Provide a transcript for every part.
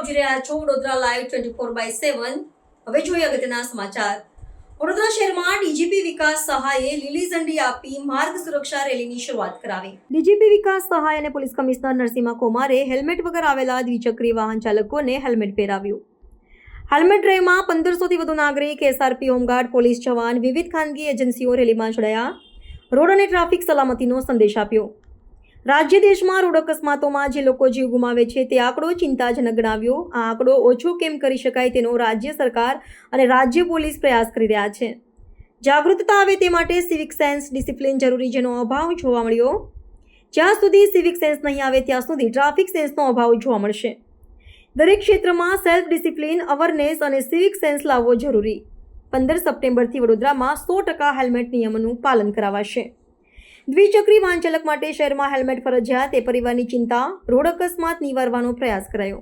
આપ રહ્યા છો Vadodara live twenty four by seven હવે જોઈએ અગત્યના સમાચાર. વડોદરા શહેરમાં ડીજીપી વિકાસ સહાયે લીલી ઝંડી આપી માર્ગ સુરક્ષા રેલીની શરૂઆત કરાવી. ડીજીપી વિકાસ સહાય અને પોલીસ કમિશનર નરસિંહા કુમારે હેલ્મેટ વગર આવેલા દ્વિચક્રી વાહન ચાલકોને હેલ્મેટ પહેરાવ્યું. હેલ્મેટ ડ્રાઈવમાં પંદરસોથી વધુ નાગરિક એસઆરપી હોમગાર્ડ, પોલીસ જવાન, વિવિધ ખાનગી એજન્સીઓ રેલીમાં જોડાયા. રોડ અને ટ્રાફિક સલામતીનો સંદેશ આપ્યો. રાજ્ય દેશમાં રોડ અકસ્માતોમાં જે લોકો જીવ ગુમાવે છે તે આંકડો ચિંતાજનક ગણાવ્યો આ આંકડો ઓછો કેમ કરી શકાય તેનો રાજ્ય સરકાર અને રાજ્ય પોલીસ પ્રયાસ કરી રહ્યા છે. જાગૃતતા આવે તે માટે સિવિક સેન્સ ડિસિપ્લિન જરૂરી જેનો અભાવ જોવા મળ્યો. જ્યાં સુધી સિવિક સેન્સ નહીં આવે ત્યાં સુધી ટ્રાફિક સેન્સનો અભાવ જોવા મળશે. દરેક ક્ષેત્રમાં સેલ્ફ ડિસિપ્લિન અવરનેસ અને સિવિક સેન્સ લાવવો જરૂરી. પંદર સપ્ટેમ્બરથી વડોદરામાં સો ટકા હેલ્મેટ નિયમનું પાલન કરાવાશે. દ્વિચક્રી વાહન ચાલક માટે શહેરમાં હેલ્મેટ ફરજિયાત, એ પરિવારની ચિંતા, રોડ અકસ્માત નિવારવાનો પ્રયાસ કરાયો.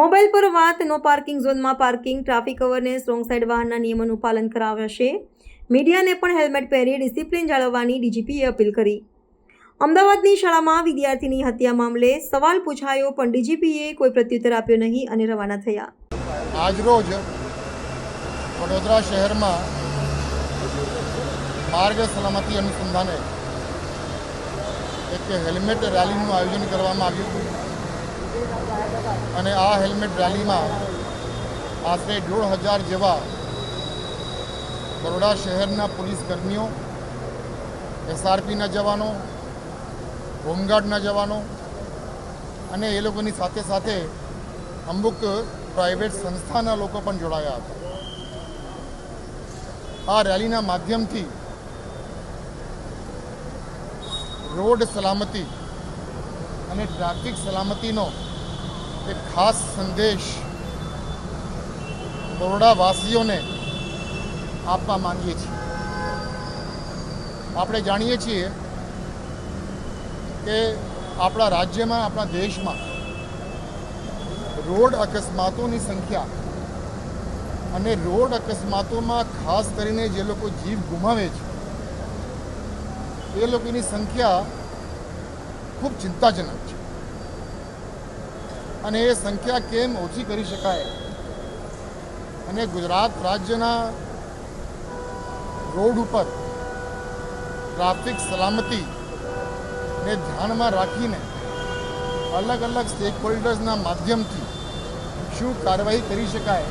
મોબાઈલ પર વાત, નો પાર્કિંગ ઝોનમાં parking, traffic awareness, wrong side વાહનના નિયમોનું પાલન કરાવશે. મીડિયાને પણ હેલ્મેટ પહેરી ડિસિપ્લિન જાળવવાની ડીજીપીએ અપીલ કરી. અમદાવાદની શાળામાં વિદ્યાર્થીની હત્યા મામલે સવાલ પૂછાયો, પણ ડીજીપીએ કોઈ પ્રત્યુત્તર આપ્યો નહીં અને રવાના થયા. આજરોજ વડોદરા શહેરમાં માર્ગ સલામતી અનુસંધાને એક હેલ્મેટ રેલીનું આયોજન કરવામાં આવ્યું હતું. અને આ હેલ્મેટ રેલીમાં આશરે દોઢ હજાર જેવા બરોડા શહેરના પોલીસ કર્મીઓ, એસઆરપીના જવાનો, હોમગાર્ડના જવાનો અને એ લોકોની સાથે સાથે અમુક પ્રાઇવેટ સંસ્થાના લોકો પણ જોડાયા હતા. આ રેલીના માધ્યમથી રોડ સલામતી અને ટ્રાફિક સલામતીનો એક ખાસ સંદેશ બરોડાવાસીઓને આપવા માંગીએ છીએ. આપણે જાણીએ છીએ કે આપણા રાજ્યમાં, આપણા દેશમાં રોડ અકસ્માતોની સંખ્યા અને રોડ અકસ્માતોમાં ખાસ કરીને જે લોકો જીવ ગુમાવે છે એ લોકોની સંખ્યા ખૂબ ચિંતાજનક છે. અને એ સંખ્યા કેમ ઓછી કરી શકાય? અને ગુજરાત રાજ્યના રોડ ઉપર ટ્રાફિક સલામતીને ધ્યાનમાં રાખીને અલગ અલગ સ્ટેક હોલ્ડર્સના માધ્યમથી શું કાર્યવાહી કરી શકાય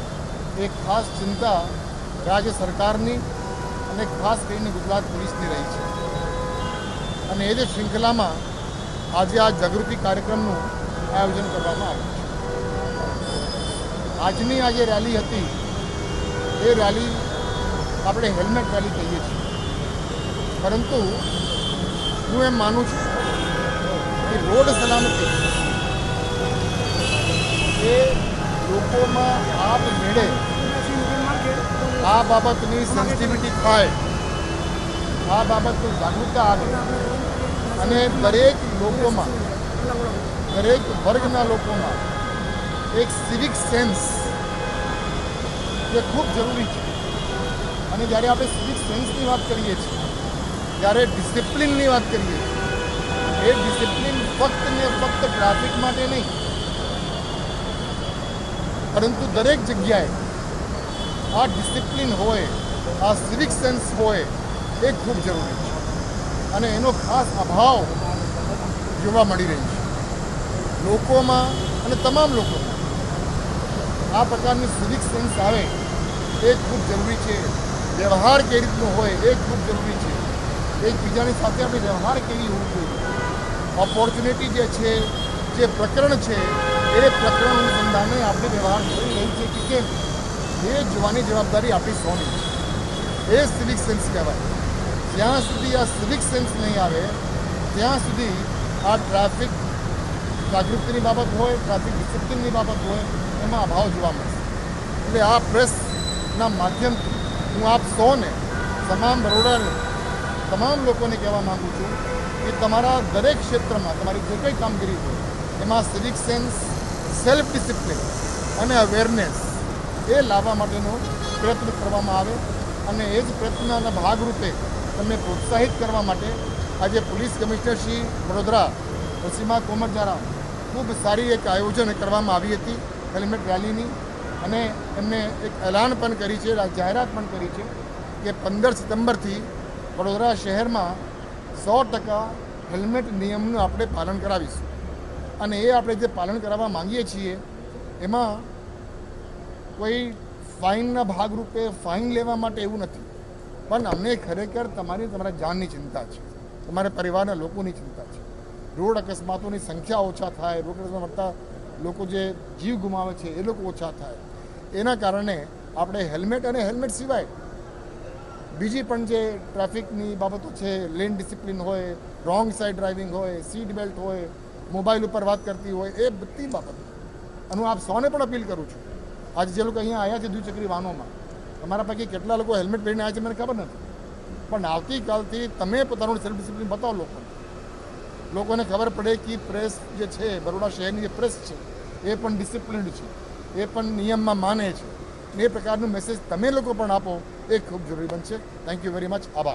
એ ખાસ ચિંતા રાજ્ય સરકારની અને ખાસ કરીને ગુજરાત પોલીસની રહી છે. અને એ જ શૃંખલામાં આજે આ જાગૃતિ કાર્યક્રમનું આયોજન કરવામાં આવ્યું આજની આ જે રેલી હતી, એ રેલી આપણે હેલ્મેટ રેલી કહીએ છીએ. પરંતુ હું એમ માનું છું કે રોડ સલામતી એ લોકોમાં આપ મેળે, આ બાબતની સેન્સિટિવિટી થાય, આ બાબતની જાગૃતતા આવે. અને દરેક લોકોમાં, દરેક વર્ગના લોકોમાં એક સિવિક સેન્સ એ ખૂબ જરૂરી છે. અને જ્યારે આપણે સિવિક સેન્સની વાત કરીએ છીએ ત્યારે ડિસિપ્લિનની વાત કરીએ છીએ, એ ડિસિપ્લિન ફક્ત ને ફક્ત ટ્રાફિક માટે નહીં, પરંતુ દરેક જગ્યાએ આ ડિસિપ્લિન હોય, આ સિવિક સેન્સ હોય, એ ખૂબ જરૂરી છે. અને એનો ખાસ અભાવ જોવા મળી રહ્યો છે. લોકોમાં અને તમામ લોકોમાં આ પ્રકારની સિવિક સેન્સ આવે એ ખૂબ જરૂરી છે. વ્યવહાર કઈ રીતનો હોય એ ખૂબ જરૂરી છે. એકબીજાની સાથે આપણે વ્યવહાર કેવી હોવું જોઈએ? ઓપોર્ચ્યુનિટી જે છે, જે પ્રકરણ છે, એ પ્રકરણ અનુસંધાને આપણે વ્યવહાર કરી રહી છે કે કેમ? એ જોવાની જવાબદારી આપણી સૌની એ સિવિક સેન્સ કહેવાય. જ્યાં સુધી આ સિવિક સેન્સ નહીં આવે, ત્યાં સુધી આ ટ્રાફિક જાગૃતિની બાબત હોય ટ્રાફિક ડિસિપ્લિનની બાબત હોય, એમાં અભાવ જોવા મળશે એટલે આ પ્રેસના માધ્યમથી હું આપ સૌને, તમામ બરોડાને, તમામ લોકોને કહેવા માગું છું કે તમારા દરેક ક્ષેત્રમાં, તમારી જે કંઈ કામગીરી હોય, એમાં સિવિક સેન્સ સેલ્ફ ડિસિપ્લિન અને અવેરનેસ એ લાવવા માટેનો પ્રયત્ન કરવામાં આવે અને એ જ પ્રયત્નના ભાગરૂપે તમને પ્રોત્સાહિત કરવા માટે આજે પોલીસ કમિશનર શ્રી વડોદરા પ્રસીમા કોમર દ્વારા ખૂબ સારી એક આયોજન કરવામાં આવી હતી, હેલ્મેટ રેલીની. અને એમને એક એલાન પણ કરી છે જાહેરાત પણ કરી છે કે પંદર સપ્ટેમ્બરથી વડોદરા શહેરમાં સો ટકા હેલ્મેટ નિયમનું આપણે પાલન કરાવીશું. અને એ આપણે જે પાલન કરાવવા માંગીએ છીએ, એમાં કોઈ ફાઇનના ભાગરૂપે ફાઇન લેવા માટે એવું નથી. પણ અમને ખરેખર તમારી, તમારા જાનની ચિંતા છે. તમારા પરિવારના લોકોની ચિંતા છે. રોડ અકસ્માતોની સંખ્યા ઓછા થાય, રોડ અકસ્માત મળતા લોકો જે જીવ ગુમાવે છે, એ લોકો ઓછા થાય. એના કારણે આપણે હેલ્મેટ અને હેલ્મેટ સિવાય બીજી પણ જે ટ્રાફિકની બાબતો છે, લેન ડિસિપ્લિન હોય, રોંગ સાઈડ ડ્રાઇવિંગ હોય, સીટ બેલ્ટ હોય, મોબાઈલ ઉપર વાત કરતી હોય, એ બધી બાબતો. અને હું આપ સૌને પણ અપીલ કરું છું. આજે જે લોકો અહીંયા આવ્યા છે દ્વિચક્રી વાહનોમાં તમારા પૈકી કેટલા લોકો હેલ્મેટ પહેરીને આવ્યા છે મને ખબર નથી. પણ આવતીકાલથી તમે પોતાનું સેલ્ફ ડિસિપ્લિન બતાવો લોકોને. લોકોને ખબર પડે કે પ્રેસ જે છે, બરોડા શહેરની જે પ્રેસ છે, એ પણ ડિસિપ્લિન્ડ છે, એ પણ નિયમમાં માને છે. એ પ્રકારનું મેસેજ તમે લોકો પણ આપો, એ ખૂબ જરૂરી બનશે. થેન્ક યુ વેરી મચ આભાર.